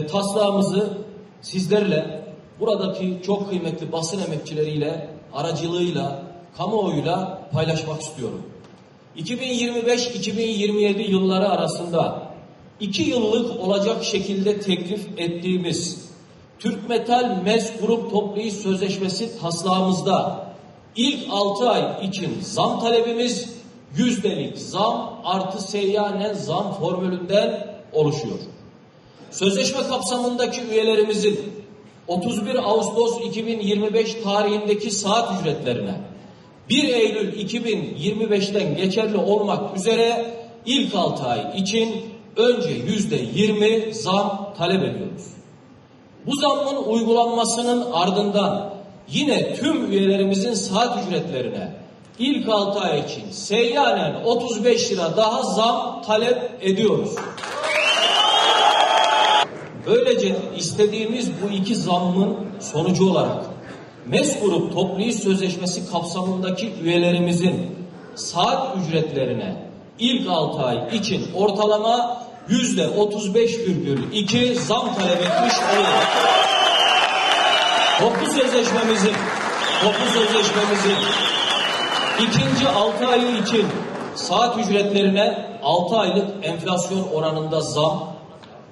taslağımızı sizlerle buradaki çok kıymetli basın emekçileriyle aracılığıyla kamuoyuyla paylaşmak istiyorum. 2025-2027 yılları arasında iki yıllık olacak şekilde teklif ettiğimiz Türk Metal MES Grup Toplu İş Sözleşmesi taslağımızda ilk 6 ay için zam talebimiz yüzdelik zam artı seyyanen zam formülünden oluşuyor. Sözleşme kapsamındaki üyelerimizin 31 Ağustos 2025 tarihindeki saat ücretlerine 1 Eylül 2025'ten geçerli olmak üzere ilk 6 ay için önce yüzde 20 zam talep ediyoruz. Bu zammın uygulanmasının ardından yine tüm üyelerimizin saat ücretlerine ilk 6 ay için seyyanen 35 lira daha zam talep ediyoruz. Böylece istediğimiz bu iki zammın sonucu olarak MES Grup Toplu İş Sözleşmesi kapsamındaki üyelerimizin saat ücretlerine ilk 6 ay için ortalama yüzde 35,2 zam talep etmiş oluyor. Toplu sözleşmemizin toplu sözleşmemizin ikinci 6 ayı için saat ücretlerine 6 aylık enflasyon oranında zam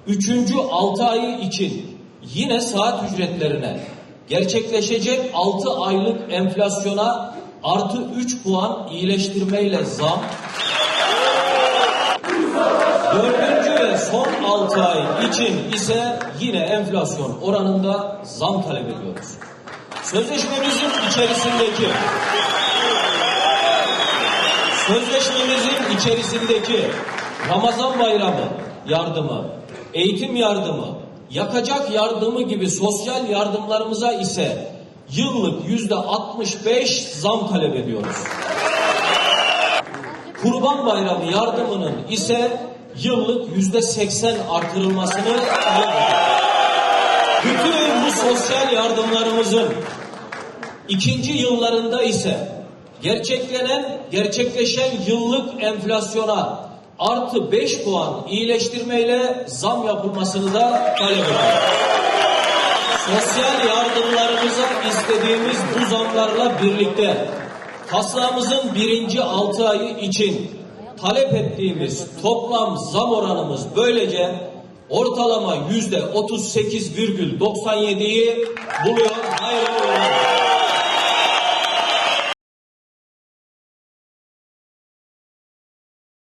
Üçüncü altı ayı için yine saat ücretlerine gerçekleşecek altı aylık enflasyona artı üç puan iyileştirmeyle zam. Dördüncü ve son altı ay için ise yine enflasyon oranında zam talep ediyoruz. Sözleşmemizin içerisindeki sözleşmemizin içerisindeki Ramazan bayramı yardımı, eğitim yardımı, yakacak yardımı gibi sosyal yardımlarımıza ise yıllık yüzde 65 zam talep ediyoruz. Kurban Bayramı yardımının ise yıllık yüzde 80 artırılmasını. Bütün bu sosyal yardımlarımızın ikinci yıllarında ise gerçeklenen, gerçekleşen yıllık enflasyona artı 5 puan iyileştirmeyle zam yapılmasını da talep ediyoruz. Sosyal yardımlarımıza istediğimiz bu zamlarla birlikte taslağımızın birinci 6 ayı için talep ettiğimiz toplam zam oranımız böylece ortalama yüzde 38,97'yi buluyor. Hayırlı uğurlu.